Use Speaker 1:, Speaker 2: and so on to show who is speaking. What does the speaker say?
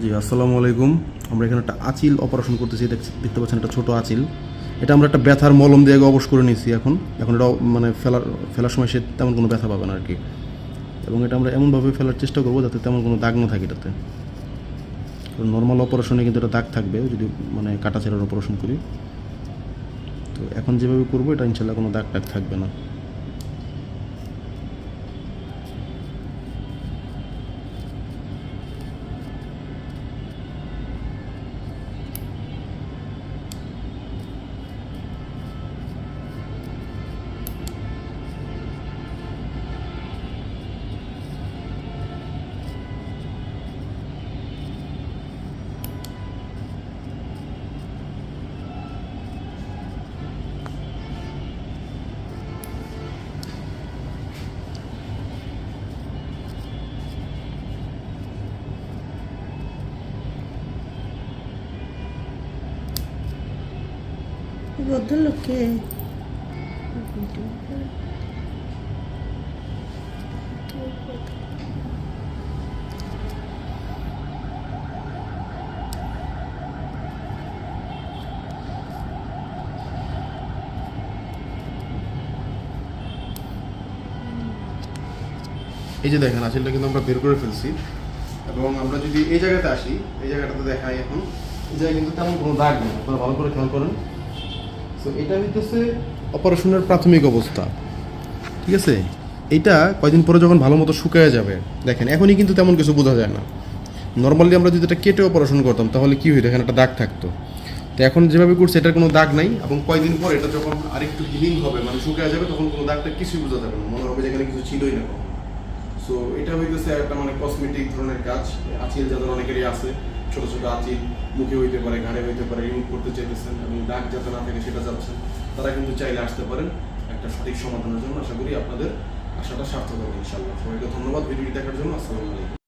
Speaker 1: জি, আসসালামু আলাইকুম। আমরা এখানে একটা আচিল অপারেশন করতেছি দেখতে পাচ্ছেন একটা ছোট আচিল। এটা আমরা একটা ব্যথার মলম দিয়ে অবশ করে নিয়েছি এখন। এখন এটা মানে ফেলার ফেলার সময় সে তেমন কোনো ব্যথা পাবে না আর কি। এবং এটা আমরা এমনভাবে ফেলার চেষ্টা করব যাতে তেমন কোনো দাগ না থাকে এটাতে। নর্মাল অপারেশনে কিন্তু এটা দাগ থাকবে, যদি মানে কাটা ছেঁড়ার অপারেশন করি। তো এখন যেভাবে করব, এটা ইনশাল্লাহ কোনো দাগ টাগ থাকবে না। এই যে দেখেন, আঁচলটা কিন্তু আমরা বের করে ফেলছি। এবং আমরা যদি এই জায়গাতে আসি, এই জায়গাটাতে দেখাই এখন, এই জায়গায় কিন্তু তেমন কোনো দাগ নেই। আপনারা ভালো করে খেয়াল করেন। এটা হইতেছে অপারেশনের প্রাথমিক অবস্থা। ঠিক আছে? এটা কয়দিন পরে যখন ভালো মতো শুকায় যাবে, দেখেন, এখনই কিন্তু তেমন কিছু বোঝা যায় না। নর্মালি আমরা যদি এটা কেটে অপারেশন করতাম, তাহলে কি হইতো? এখানে একটা দাগ থাকতো। তো এখন যেভাবে করছে, এটার কোনো দাগ নাই, এবং কয়দিন পর এটা যখন আরেকটু হিলিং হবে মানে শুকায় যাবে, তখন কোনো দাগটা কিছুই বোঝা যাবে না। মনে হবে যে এখানে কিছু ছিলই না। সো এটা হইতেছে একটা মানে কসমেটিক ধরনের কাজ, আচিল যাদের অনেকেরই আছে। ছোট ছোট আচিল মুখে হইতে পারে, ঘাড়ে হইতে পারে, রিমুভ করতে চাইতেছেন এবং ডাক যাতে না থাকে সেটা যাচ্ছেন, তারা কিন্তু চাইলে আসতে পারেন। একটা সঠিক সমাধানের জন্য আশা করি আপনাদের আশাটা সার্থক হবে ইনশাল্লাহ সবাইকে ধন্যবাদ ভিডিওটি দেখার জন্য। আসসালামু আলাইকুম।